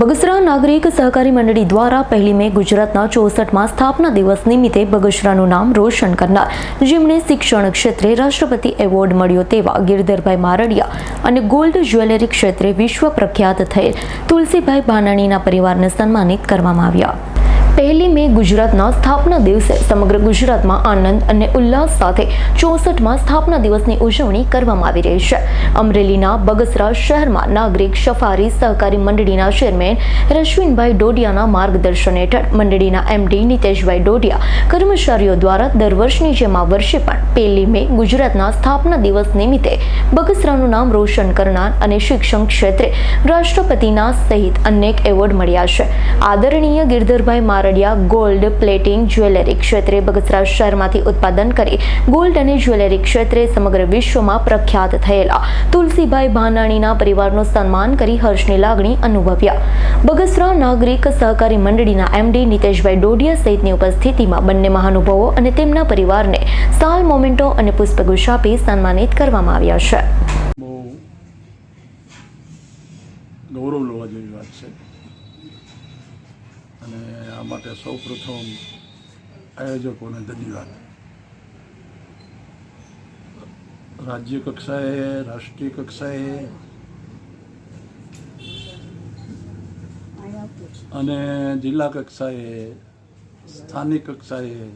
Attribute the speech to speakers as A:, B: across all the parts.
A: બગસરા નાગરિક સહકારી મંડળી દ્વારા પહેલી મે ગુજરાતના ચોસઠમાં સ્થાપના દિવસ નિમિત્તે બગસરાનું નામ રોશન કરનાર, જેમણે શિક્ષણ ક્ષેત્રે રાષ્ટ્રપતિ એવોર્ડ મળ્યો તેવા ગિરધરભાઈ મારડિયા અને ગોલ્ડ જ્વેલરી ક્ષેત્રે વિશ્વ પ્રખ્યાત થયેલ તુલસીભાઈ ભાનાણીના પરિવારને સન્માનિત કરવામાં આવ્યા. પહેલી મે ગુજરાતના સ્થાપના દિવસે સમગ્ર ગુજરાતમાં આનંદ અને ઉલ્લાસ સાથે ચોસઠમાં સ્થાપના દિવસની ઉજવણી કરવામાં આવી રહી છે. અમરેલીના બગસરા શહેરમાં નાગરિક સફારી સહકારી મંડળીના ચેરમેન રશ્વિનભાઈ ડોડિયાના માર્ગદર્શન હેઠળ મંડળીના એમડી નિતેશભાઈ ડોડિયા કર્મચારીઓ દ્વારા દર વર્ષની જેમ આ વર્ષે પણ પહેલી મે ગુજરાતના સ્થાપના દિવસ નિમિત્તે બગસરાનું નામ રોશન કરનાર અને શિક્ષણ ક્ષેત્રે રાષ્ટ્રપતિના સહિત અનેક એવોર્ડ મળ્યા છે. આદરણીય Girdharbhai Mardiya gold plating jewellery ક્ષેત્રે બગસરા શહેરમાંથી ઉત્પાદન કરી ગોલ્ડ અને જ્વેલરી ક્ષેત્રે સમગ્ર વિશ્વમાં પ્રખ્યાત થયેલા. તુલસીભાઈ ભાનાણીના પરિવારનું સન્માન કરી હર્ષની લાગણી અનુભવ્યા. બગસરા નાગરિક સહકારી મંડળીના એમડી નીતેશભાઈ ડોડિયા સહિતની ઉપસ્થિતિમાં બંને મહાનુભાવો અને તેમના પરિવારને સાલ મોમેન્ટો અને પુષ્પગુચ્છ આપી સન્માનિત કરવામાં આવ્યા છે.
B: ગૌરવ લેવા જેવી વાત છે. અને આ માટે સૌ પ્રથમ આયોજકોને ધન્યવાદ. રાજ્ય કક્ષાએ, રાષ્ટ્રીય કક્ષાએ અને જિલ્લા કક્ષાએ, સ્થાનિક કક્ષાએ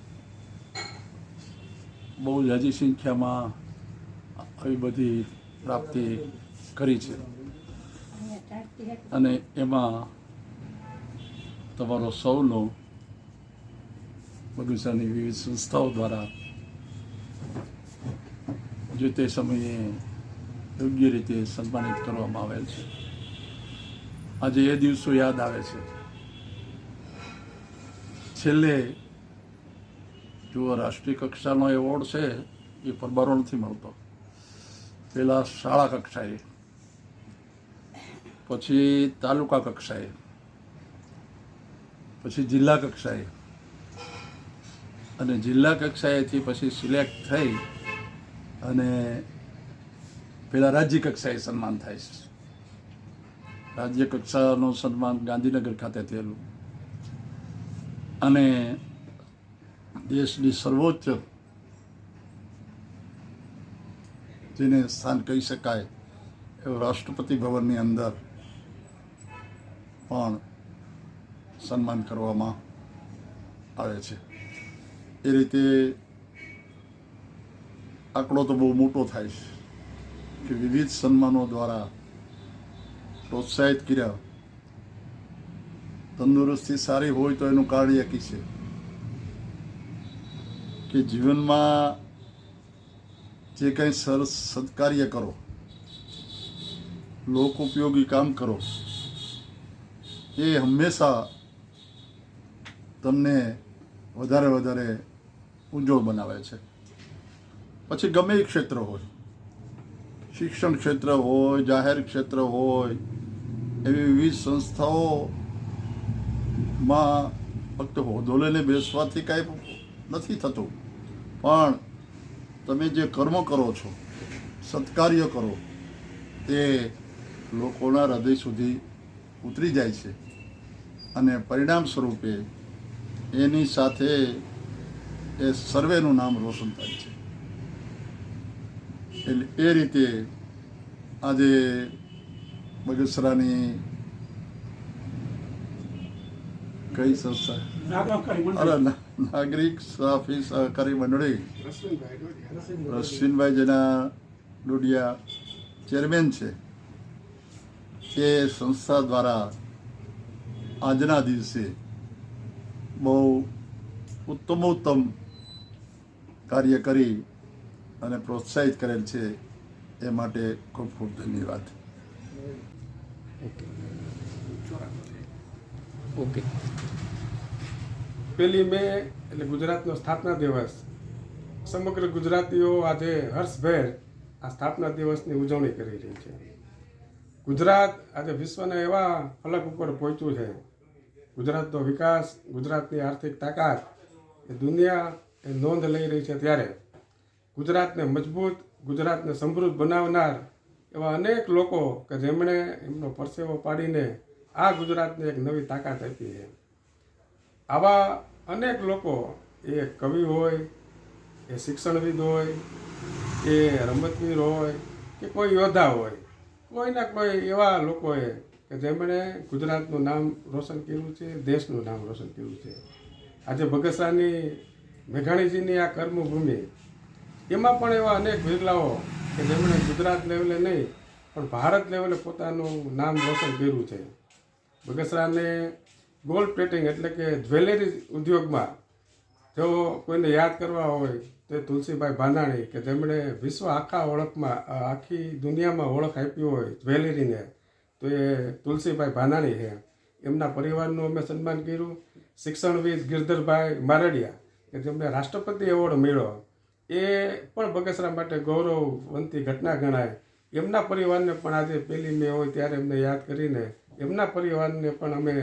B: બહુ જાજી સંખ્યામાં આવી બધી પ્રાપ્તિ કરી છે. અને એમાં તમારો સૌનો બગીચાની વિવિધ સંસ્થાઓ દ્વારા જે તે સમયે યોગ્ય રીતે સન્માનિત કરવામાં આવેલ છે આજે એ દિવસો યાદ આવે છે છેલ્લે જો રાષ્ટ્રીય કક્ષાનો એવોર્ડ છે એ પરબારો નથી મળતો પહેલાં શાળા કક્ષાએ પછી તાલુકા કક્ષાએ પછી જિલ્લા કક્ષાએ. અને જિલ્લા કક્ષાએથી પછી સિલેક્ટ થઈ અને પેલા રાજ્ય કક્ષાએ સન્માન થાય છે. રાજ્ય કક્ષાનું સન્માન ગાંધીનગર ખાતે થયેલું. અને દેશની સર્વોચ્ચ જેને સ્થાન કહી શકાય એવું રાષ્ટ્રપતિ ભવનની અંદર પણ સન્માન કરવામાં આવે છે. એ રીતે આંકડો તો બહુ મોટો થાય છે કે વિવિધ સન્માનો દ્વારા પ્રોત્સાહિત કર્યા. તંદુરસ્તી સારી હોય તો એનું કારણ એકી છે. કે જીવનમાં જે કંઈ સરસ સત્કાર્ય કરો લોક ઉપયોગી કામ કરો, એ હંમેશા તમને વધારે વધારે ઉજ્જવળ બનાવે છે. પછી ગમે એ ક્ષેત્ર હોય, શિક્ષણ ક્ષેત્ર હોય, જાહેર ક્ષેત્ર હોય, એવી વિવિધ સંસ્થાઓમાં ફક્ત હોદ્દો લઈને બેસવાથી કાંઈ નથી થતું. પણ તમે જે કર્મ કરો છો, સત્કાર્ય કરો, તે લોકોના હૃદય સુધી ઉતરી જાય છે. અને પરિણામ સ્વરૂપે એની સાથે એ સર્વેનું નામ રોશન થાય છે. એટલે એ રીતે આજે બગસરાની કઈ સંસ્થા? અરે નાગરિક સાફી સહકારી મંડળી. રશ્વિનભાઈ જેના ડોડિયા ચેરમેન છે એ સંસ્થા દ્વારા આજના દિવસે બહુ ઉત્તમોત્તમ કાર્ય કરી અને પ્રોત્સાહિત કરેલ છે એ માટે ખૂબ ખૂબ ધન્યવાદ.
C: ઓકે.
D: પેલી મે એટલે ગુજરાતનો સ્થાપના દિવસ. સમગ્ર ગુજરાતીઓ આજે હર્ષભેર આ સ્થાપના દિવસની ઉજવણી કરી રહી છે. ગુજરાત આજે વિશ્વના એવા ફલક ઉપર પહોંચ્યું છે ગુજરાતનો વિકાસ, ગુજરાતની આર્થિક તાકાત એ દુનિયા એ નોંધ લઈ રહી છે ત્યારે. ગુજરાતને મજબૂત, ગુજરાતને સમૃદ્ધ બનાવનાર એવા અનેક લોકો કે જેમણે એમનો પરસેવો પાડીને આ ગુજરાતને એક નવી તાકાત આપી છે. આવા અનેક લોકો, એ કવિ હોય, એ શિક્ષણવિદ હોય, એ રમતવીર હોય કે કોઈ યોદ્ધા હોય, કોઈના કોઈ એવા લોકોએ કે જેમણે ગુજરાતનું નામ રોશન કર્યું છે, દેશનું નામ રોશન કર્યું છે. આજે બગસરાની મેઘાણીજીની આ કર્મભૂમિ, એમાં પણ એવા અનેક વિરલાઓ કે જેમણે ગુજરાત લેવલે નહીં, પણ ભારત લેવલે પોતાનું નામ રોશન કર્યું છે. બગસરાને ગોલ્ડ પ્લેટિંગ એટલે કે જ્વેલરી ઉદ્યોગમાં જો કોઈને યાદ કરવા હોય તો તુલસીભાઈ ભાંદાણી કે જેમણે વિશ્વ આખા ઓળખમાં, આખી દુનિયામાં ઓળખ આપી હોય જ્વેલરીને તો એ તુલસીભાઈ ભાનાણી છે. એમના પરિવારનું અમે સન્માન કર્યું. શિક્ષણવિદ ગિરધરભાઈ મારડિયા, કે જેમને રાષ્ટ્રપતિ એવોર્ડ મળ્યો. એ પણ બગસરા માટે ગૌરવવંતી ઘટના ગણાય. એમના પરિવારને પણ આજે પહેલી મે હોય ત્યારે એમને યાદ કરીને એમના પરિવારને પણ અમે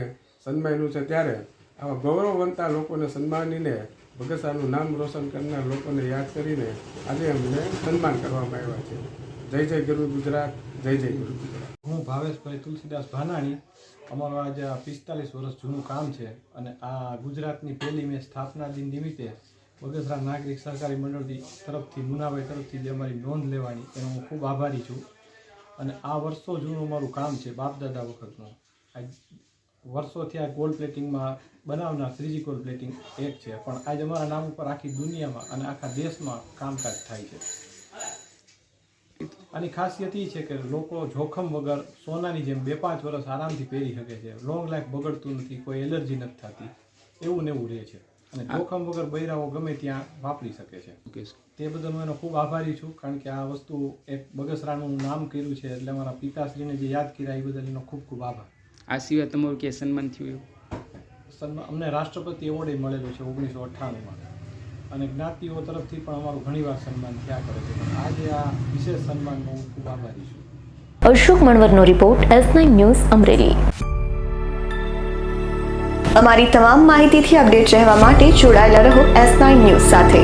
D: સન્માન્યું છે ત્યારે. આવા ગૌરવવંતા લોકોને સન્માનીને બગસરાનું નામ રોશન કરનાર લોકોને યાદ કરીને આજે અમને સન્માન કરવામાં આવ્યા છે. જય જય ગુરુ ગુજરાત, જય જય ગુરુ ગુજરાત.
C: હું ભાવેશભાઈ તુલસીદાસ ભાનાણી. અમારું આજે પિસ્તાલીસ વર્ષ જૂનું કામ છે અને આ ગુજરાતની પહેલી મેં સ્થાપના દિન નિમિત્તે બગસરા નાગરિક સહકારી મંડળથી તરફથી, મુનાભાઈ તરફથી જે અમારી નોંધ લેવાની, એનો હું ખૂબ આભારી છું. અને આ વર્ષો જૂનું અમારું કામ છે બાપદાદા વખતનું. આ વર્ષોથી આ ગોલ્ડ પ્લેટિંગમાં બનાવનાર શ્રીજી ગોલ્ડ પ્લેટિંગ એક છે. પણ આજે અમારા નામ ઉપર આખી દુનિયામાં અને આખા દેશમાં કામકાજ થાય છે. આની ખાસિયત એ છે કે લોકો જોખમ વગર સોનાની જેમ બે પાંચ વર્ષ આરામથી પહેરી શકે છે. લોંગ લાઈફ બગડતું નથી કોઈ એલર્જી નથી થતી. એવું ને એવું રહે છે. અને જોખમ વગર બૈરાઓ ગમે ત્યાં વાપરી શકે છે. તે બદલ હું એનો ખૂબ આભારી છું કારણ કે આ વસ્તુ એક બગસરાનું નામ કર્યું છે એટલે મારા પિતાશ્રીને જે યાદ કર્યા એ બદલ એનો ખૂબ ખૂબ આભાર.
E: આ સિવાય તમારું કે સન્માન થયું?
C: સન્માન અમને રાષ્ટ્રપતિ એવોર્ડ મળેલો છે ઓગણીસો અઠ્ઠાણુંમાં. અને જ્ઞાતિઓ તરફથી પણ અમારું ઘણીવાર સન્માન થયા કરે છે. આજે આ વિશેષ સન્માનનો હું ખૂબ આભારી છું.
A: Ashok મણવરનો report S nine news Amreli.
F: અમારી તમામ માહિતીથી અપડેટ રહેવા માટે જોડાયેલા રહો એસ નાઇન ન્યૂઝ સાથે.